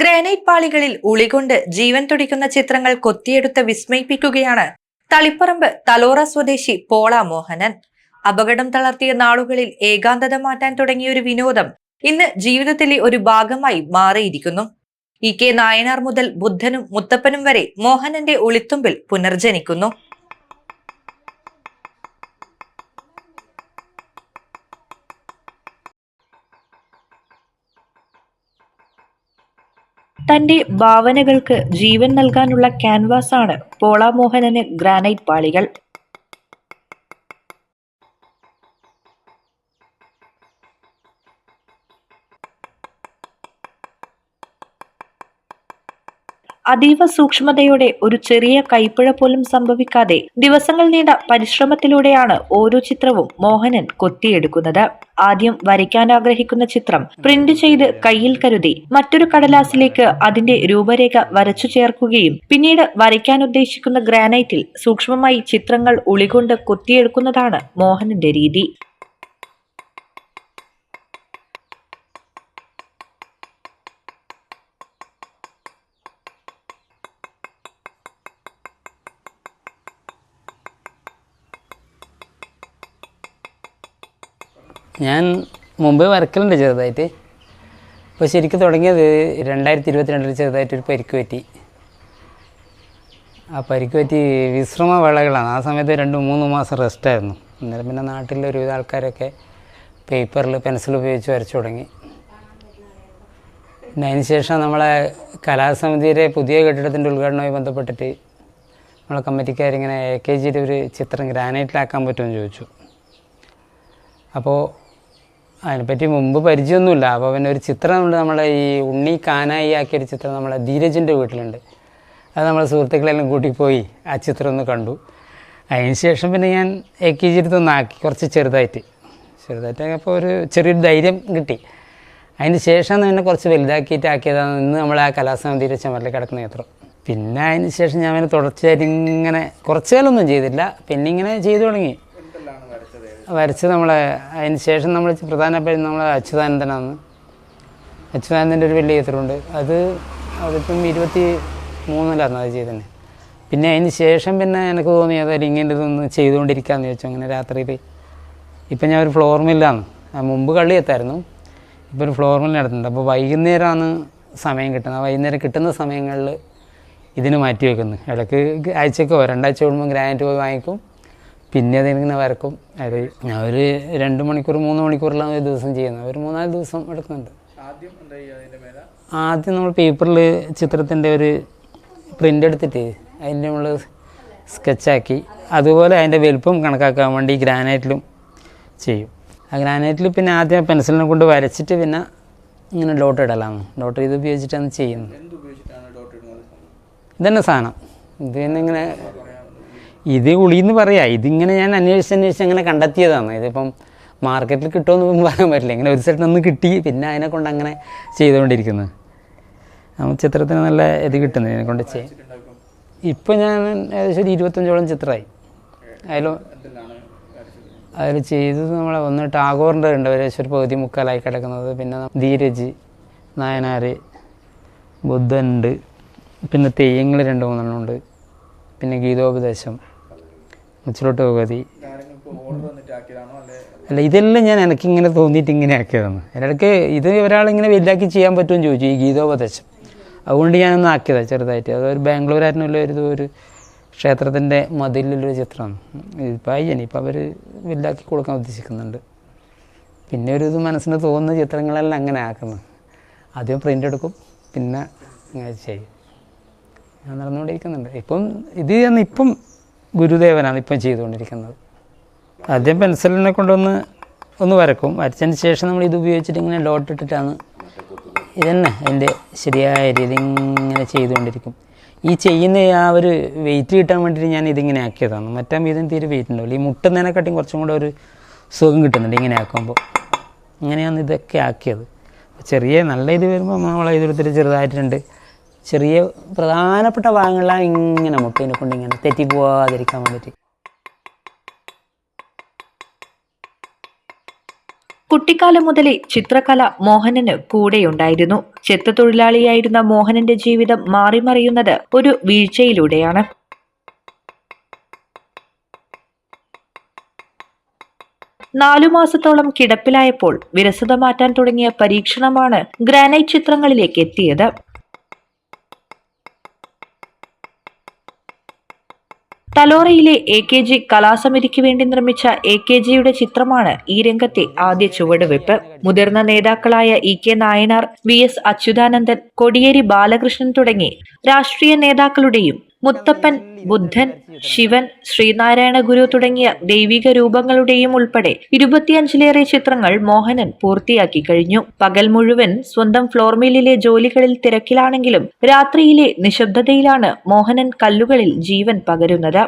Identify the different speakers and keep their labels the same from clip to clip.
Speaker 1: Granite പാളികളിൽ ഉളികൊണ്ട് ജീവൻ തുടിക്കുന്ന ചിത്രങ്ങൾ കൊത്തിയെടുത്ത് വിസ്മയിപ്പിക്കുകയാണ് തളിപ്പറമ്പ് തലോറ സ്വദേശി പോള മോഹനൻ. അപകടം തളർത്തിയ നാളുകളിൽ ഏകാന്തത മാറ്റാൻ തുടങ്ങിയ ഒരു വിനോദം ഇന്ന് ജീവിതത്തിലെ ഒരു ഭാഗമായി മാറിയിരിക്കുന്നു. ഇ കെ നായനാർ മുതൽ ബുദ്ധനും മുത്തപ്പനും വരെ മോഹനന്റെ ഒളിത്തുമ്പിൽ പുനർജനിക്കുന്നു. തന്റെ ഭാവനകൾക്ക് ജീവൻ നൽകാനുള്ള ക്യാൻവാസാണ് പോളാമോഹനന് ഗ്രാനൈറ്റ് പാളികൾ. അതീവ സൂക്ഷ്മതയോടെ ഒരു ചെറിയ കൈപ്പിഴ പോലും സംഭവിക്കാതെ ദിവസങ്ങൾ നീണ്ട പരിശ്രമത്തിലൂടെയാണ് ഓരോ ചിത്രവും മോഹനൻ കൊത്തിയെടുക്കുന്നത്. ആദ്യം വരയ്ക്കാൻ ആഗ്രഹിക്കുന്ന ചിത്രം പ്രിന്റ് ചെയ്ത് കയ്യിൽ കരുതി മറ്റൊരു കടലാസിലേക്ക് അതിന്റെ രൂപരേഖ വരച്ചു ചേർക്കുകയും പിന്നീട് വരയ്ക്കാൻ ഉദ്ദേശിക്കുന്ന ഗ്രാനൈറ്റിൽ സൂക്ഷ്മമായി ചിത്രങ്ങൾ ഉളികൊണ്ട് കൊത്തിയെടുക്കുന്നതാണ് മോഹനന്റെ രീതി.
Speaker 2: ഞാൻ മുമ്പ് വരക്കലുണ്ട് ചെറുതായിട്ട്. ഇപ്പോൾ ശരിക്കും തുടങ്ങിയത് രണ്ടായിരത്തി ഇരുപത്തിരണ്ടിൽ ചെറുതായിട്ടൊരു പരിക്ക് പറ്റി. ആ പരിക്ക് പറ്റി വിശ്രമ വേളകളാണ്. ആ സമയത്ത് രണ്ട് മൂന്ന് മാസം റെസ്റ്റായിരുന്നു അന്നേരം പിന്നെ നാട്ടിലെ ഒരുവിധ ആൾക്കാരൊക്കെ പേപ്പറിൽ പെൻസിൽ ഉപയോഗിച്ച് വരച്ചു തുടങ്ങി. പിന്നെ അതിന് ശേഷം നമ്മളെ കലാസമിതിയുടെ പുതിയ കെട്ടിടത്തിന്റെ ഉദ്ഘാടനവുമായി ബന്ധപ്പെട്ടിട്ട് നമ്മളെ കമ്മിറ്റിക്കാരിങ്ങനെ എ കെ ജിയുടെ ഒരു ചിത്രം ഗ്രാനൈറ്റിലാക്കാൻ പറ്റുമെന്ന് ചോദിച്ചു. അപ്പോൾ അതിനെപ്പറ്റി മുമ്പ് പരിചയമൊന്നുമില്ല. അപ്പോൾ പിന്നെ ഒരു ചിത്രം ഉണ്ട് നമ്മളെ ഈ ഉണ്ണി കാനായി ആക്കിയ ഒരു ചിത്രം നമ്മളെ ധീരജിന്റെ വീട്ടിലുണ്ട്. അത് നമ്മളെ സുഹൃത്തുക്കളെല്ലാം കൂട്ടി പോയി ആ ചിത്രം ഒന്ന് കണ്ടു. അതിന് ശേഷം പിന്നെ ഞാൻ എ കെ ജി എടുത്ത് ആക്കി കുറച്ച് ചെറുതായിട്ട്. ചെറുതായിട്ട് അപ്പോൾ ഒരു ചെറിയൊരു ധൈര്യം കിട്ടി. അതിന് ശേഷം തന്നെ കുറച്ച് വലുതാക്കിയിട്ട് ആക്കിയതാണ് ഇന്ന് നമ്മളെ ആ കലാസമിതിയുടെ ചുമരിൽ കിടക്കുന്ന ചിത്രം. പിന്നെ അതിന് ശേഷം ഞാൻ തുടർച്ചയായിട്ട് ഇങ്ങനെ കുറച്ച് കാലമൊന്നും ചെയ്തില്ല. പിന്നെ ഇങ്ങനെ ചെയ്തു തുടങ്ങി. വരച്ച് നമ്മളെ അതിന് ശേഷം നമ്മൾ പ്രധാനപ്പെട്ട നമ്മളെ അച്യുതാനന്ദനാണ്. അച്യുതാനന്ദന്റെ ഒരു വലിയ ചിത്രമുണ്ട്. അത് അതിപ്പം ഇരുപത്തി മൂന്നിലാണ് അത് ചെയ്തത്. പിന്നെ അതിന് ശേഷം പിന്നെ എനിക്ക് തോന്നി അതായത് ഇങ്ങനെ ഇതൊന്ന് ചെയ്തുകൊണ്ടിരിക്കാമെന്ന് ചോദിച്ചു അങ്ങനെ രാത്രിയിൽ ഇപ്പം ഞാൻ ഒരു ഫ്ലോർ മില്ലാണ് മുമ്പ് കള്ളി എത്തായിരുന്നു. ഇപ്പോൾ ഒരു ഫ്ലോർ മില്ല് നടത്തുന്നുണ്ട്. അപ്പോൾ വൈകുന്നേരമാണ് സമയം കിട്ടുന്നത്. വൈകുന്നേരം കിട്ടുന്ന സമയങ്ങളിൽ ഇതിന് മാറ്റി വയ്ക്കുന്നു ഇടയ്ക്ക് ആഴ്ചക്കോ രണ്ടാഴ്ച കൂടുമ്പോൾ ഗ്രാനൈറ്റ് പോയി വാങ്ങിക്കും. പിന്നെ അതിങ്ങനെ വരക്കും. അത് ഞാൻ ഒരു രണ്ട് മണിക്കൂർ മൂന്ന് മണിക്കൂറിലാണ് ഒരു ദിവസം ചെയ്യുന്നത്. ഒരു മൂന്നാൽ ദിവസം എടുക്കുന്നുണ്ട്. ആദ്യം നമ്മൾ പേപ്പറിൽ ചിത്രത്തിന്റെ ഒരു പ്രിന്റ് എടുത്തിട്ട് അതിന്റെ നമ്മൾ സ്കെച്ചാക്കി അതുപോലെ അതിന്റെ വലുപ്പം കണക്കാക്കാൻ വേണ്ടി ഗ്രാനൈറ്റിലും ചെയ്യും. ആ ഗ്രാനൈറ്റിൽ പിന്നെ ആദ്യം പെൻസിലിനെ കൊണ്ട് വരച്ചിട്ട് പിന്നെ ഇങ്ങനെ ഡോട്ട് ഇടലാണ്. ഡോട്ട് ഇത് ഉപയോഗിച്ചിട്ടാണ് ചെയ്യുന്നത്. ഇതന്നെ സാധനം. ഇത് തന്നെ ഇങ്ങനെ ഇത് ഉളിന്ന് പറയാം ഇതിങ്ങനെ ഞാൻ അന്വേഷിച്ച് അന്വേഷിച്ച് അങ്ങനെ കണ്ടെത്തിയതാണ്. ഇതിപ്പം മാർക്കറ്റിൽ കിട്ടുമെന്ന് പറയാൻ പറ്റില്ല. ഇങ്ങനെ ഒരു സ്ഥലത്ത് നിന്ന് കിട്ടി പിന്നെ അതിനെ കൊണ്ട് അങ്ങനെ ചെയ്തുകൊണ്ടിരിക്കുന്നത് നമുക്ക് ചിത്രത്തിന് നല്ല ഇത് കിട്ടുന്നു ഇതിനെ കൊണ്ട് ചെയ്യാം ഇപ്പം ഞാൻ ഏകദേശം ഒരു ഇരുപത്തഞ്ചോളം ചിത്രമായി. അതിൽ അതിൽ ചെയ്തത് നമ്മളെ ഒന്ന് ടാഗോറിന്റെ ഉണ്ട് ഏകദേശം ഒരു പകുതി മുക്കാലായി കിടക്കുന്നത്. പിന്നെ ധീരജ് നായനാർ ബുദ്ധനുണ്ട്. പിന്നെ തെയ്യങ്ങൾ രണ്ട് മൂന്നെണ്ണം ഉണ്ട്. പിന്നെ ഗീതോപദേശം. മുച്ചിലോട്ട് ഭഗവതി അല്ല? ഇതെല്ലാം ഞാൻ എനിക്ക് ഇങ്ങനെ തോന്നിയിട്ട് ഇങ്ങനെ ആക്കിയതാണ്. ഇടയ്ക്ക് ഇത് ഒരാളിങ്ങനെ വലുതാക്കി ചെയ്യാൻ പറ്റുമെന്ന് ചോദിച്ചു ഈ ഗീതോപദേശം. അതുകൊണ്ട് ഞാനൊന്ന് ആക്കിയതാണ് ചെറുതായിട്ട്. അതൊരു ബാംഗ്ലൂരായിരുന്നല്ലോ ഒരു ഒരു ക്ഷേത്രത്തിന്റെ മതിലിലൊരു ചിത്രമാണ് ഇപ്പം അയ്യനി ഇപ്പം അവർ വലുതാക്കി കൊടുക്കാൻ ഉദ്ദേശിക്കുന്നുണ്ട്. പിന്നെ ഒരു ഇത് മനസ്സിന് തോന്നുന്ന ചിത്രങ്ങളെല്ലാം അങ്ങനെ ആക്കുന്നു. ആദ്യം പ്രിന്റ് എടുക്കും പിന്നെ അങ്ങനെ ചെയ്യും. ഞാൻ നടന്നുകൊണ്ടിരിക്കുന്നുണ്ട്. ഇപ്പം ഇത് ഞാൻ ഇപ്പം ഗുരുദേവനാണ് ഇപ്പം ചെയ്തുകൊണ്ടിരിക്കുന്നത്. ആദ്യം പെൻസിലിനെ കൊണ്ടൊന്ന് ഒന്ന് വരക്കും. വരച്ചതിന് ശേഷം നമ്മൾ ഇത് ഉപയോഗിച്ചിട്ട് ഇങ്ങനെ ലോട്ട് ഇട്ടിട്ടാണ് ഇതന്നെ അതിന്റെ ശരിയായ രീതി ഇങ്ങനെ ചെയ്തുകൊണ്ടിരിക്കും. ഈ ചെയ്യുന്ന ആ ഒരു വെയിറ്റ് കിട്ടാൻ വേണ്ടിയിട്ട് ഞാൻ ഇതിങ്ങനെ ആക്കിയതാണ്. മറ്റേ ഇതിന് തീരെ വെയിറ്റ് ഉണ്ടാവില്ല. ഈ മുട്ടുന്നതിനെക്കാട്ടിയും കുറച്ചും കൂടെ ഒരു സുഖം കിട്ടുന്നുണ്ട് ഇങ്ങനെ ആക്കുമ്പോൾ. ഇങ്ങനെയാണ് ഇതൊക്കെ ആക്കിയത്. ചെറിയ നല്ല ഇത് വരുമ്പോൾ നമ്മളെ ഇതെടുത്തിട്ട് ചെറുതായിട്ടുണ്ട്. ചെറിയ പ്രധാനപ്പെട്ട ഭാഗങ്ങളെല്ലാം ഇങ്ങനെ മുട്ടേനെ കൊണ്ട് ഇങ്ങനെ തെറ്റിപ്പോവാതിരിക്കാൻ വേണ്ടിയിട്ട്.
Speaker 1: കുട്ടിക്കാലം മുതലേ ചിത്രകല മോഹനന് കൂടെയുണ്ടായിരുന്നു. ചെത്ത തൊഴിലാളിയായിരുന്ന മോഹനന്റെ ജീവിതം മാറിമറിയുന്നത് ഒരു വീഴ്ചയിലൂടെയാണ്. നാലു മാസത്തോളം കിടപ്പിലായപ്പോൾ വിരസത മാറ്റാൻ തുടങ്ങിയ പരീക്ഷണമാണ് ഗ്രാനൈറ്റ് ചിത്രങ്ങളിലേക്ക് എത്തിയത്. തലോറയിലെ എ കെ ജി കലാസമിതിക്ക് വേണ്ടി നിർമ്മിച്ച എ കെ ജിയുടെ ചിത്രമാണ് ഈ രംഗത്തെ ആദ്യ ചുവടുവെപ്പ് മുതിർന്ന നേതാക്കളായ E K Nayanar V S Achuthanandan Kodiyeri Balakrishnan തുടങ്ങി രാഷ്ട്രീയ നേതാക്കളുടെയും മുത്തപ്പൻ ബുദ്ധൻ ശിവൻ ശ്രീനാരായണ ഗുരു തുടങ്ങിയ ദൈവിക രൂപങ്ങളുടെയും ഉൾപ്പെടെ ഇരുപത്തിയഞ്ചിലേറെ ചിത്രങ്ങൾ മോഹനൻ പൂർത്തിയാക്കി കഴിഞ്ഞു. പകൽ മുഴുവൻ സ്വന്തം ഫ്ലോർ മില്ലിലെ ജോലികളിൽ തിരക്കിലാണെങ്കിലും രാത്രിയിലെ നിശബ്ദതയിലാണ് മോഹനൻ കല്ലുകളിൽ ജീവൻ പകരുന്നത്.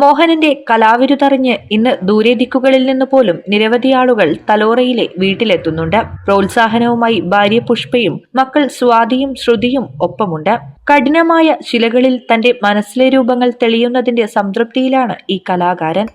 Speaker 1: മോഹനന്റെ കലാവിരുതറിഞ്ഞ് ഇന്ന് ദൂരെ ദിക്കുകളിൽ നിന്ന് പോലും നിരവധി ആളുകൾ തലോറയിലെ വീട്ടിലെത്തുന്നുണ്ട്. പ്രോത്സാഹനവുമായി ഭാര്യ പുഷ്പയും മക്കൾ സ്വാതിയും ശ്രുതിയും ഒപ്പമുണ്ട്. കഠിനമായ ശിലകളിൽ തന്റെ മനസ്സിലെ രൂപങ്ങൾ തെളിയുന്നതിന്റെ സംതൃപ്തിയിലാണ് ഈ കലാകാരൻ.